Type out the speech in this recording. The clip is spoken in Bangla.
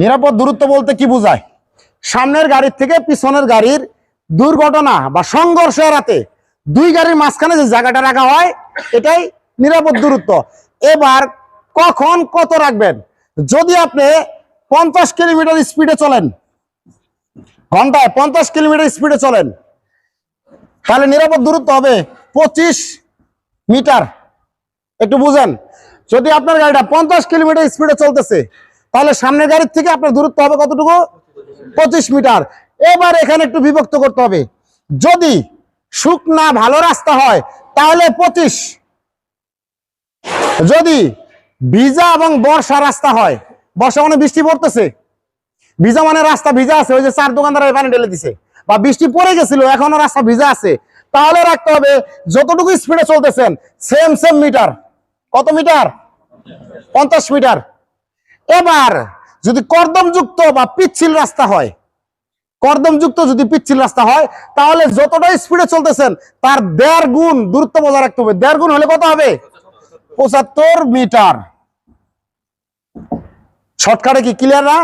নিরাপদ দূরত্ব বলতে কি বোঝায়? সামনের গাড়ির থেকে পিছনের গাড়ির দুর্ঘটনা বা সংঘর্ষ এড়াতে দুই গাড়ির মাঝখানে যে জায়গাটা রাখা হয়, এটাই নিরাপদ দূরত্ব। এবার কখন কত রাখবেন? যদি আপনি পঞ্চাশ কিলোমিটার স্পিডে চলেন, ঘন্টায় পঞ্চাশ কিলোমিটার স্পিডে চলেন, তাহলে নিরাপদ দূরত্ব হবে পঁচিশ মিটার। একটু বুঝেন, যদি আপনার গাড়িটা পঞ্চাশ কিলোমিটার স্পিডে চলতেছে তাহলে সামনের গাড়ির থেকে আপনার দূরত্ব হবে কতটুকু? পঁচিশ মিটার। এবার এখানে একটু বিভক্ত করতে হবে। যদি শুকনা ভালো রাস্তা হয়, তাহলে পঁচিশ। যদি ভিজা এবং বর্ষা রাস্তা হয়, বর্ষা মানে বৃষ্টি পড়তেছে। ভিজা মানে রাস্তা ভিজা আছে, ওই যে চার দোকানদার পানি ঢেলে দিছে। বা বৃষ্টি পড়ে গেছিল, এখনও রাস্তা ভিজা আছে। তাহলে রাখতে হবে, যতটুকু স্পিডে চলতেছেন সেম সেম মিটার কত মিটার পঞ্চাশ মিটার এবার যদি কর্দমযুক্ত বা পিচ্ছিল রাস্তা হয়, কর্দমযুক্ত যদি পিচ্ছিল রাস্তা হয়, তাহলে যতটা স্পিডে চলতেছেন, তার দেড় গুণ দূরত্ব বজায় রাখতে হবে। দেড় গুণ হলে কত হবে? পঁচাত্তর মিটার। শর্টকাটে কি ক্লিয়ার না?